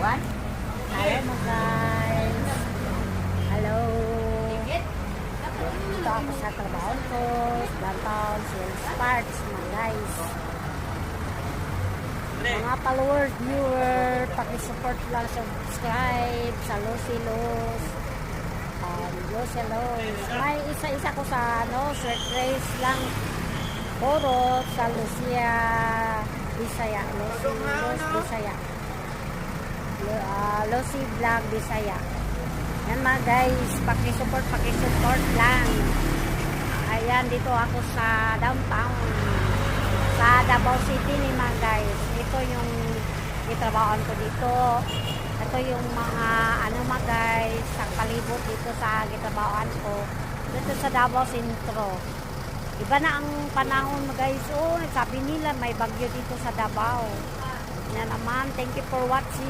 Kuan? Hello mo guys. Hello. Dito ako sa trabaho ko. Downtown Sales Parks mga guys. Mga followers, viewer, pakisupport lang, subscribe sa Lucy Luz. Um, Lucy Luz. May isa-isa ko sa ano, short race lang. Puro sa Lucia Bisaya. Lucy Luz Bisaya. Lu- Lucy Vlog Bisaya. Yan mga guys, pakisupport, pakisupport lang. Ayan, dito ako sa downtown. Sa Davao City ni mga guys. Ito yung itrabahoan ko dito. Ito yung mga ano mga guys, sa palibot dito sa gitrabahoan ko. Dito sa Davao Centro. Iba na ang panahon mga guys. Oh, sabi nila may bagyo dito sa Davao. Yan naman. Thank you for watching.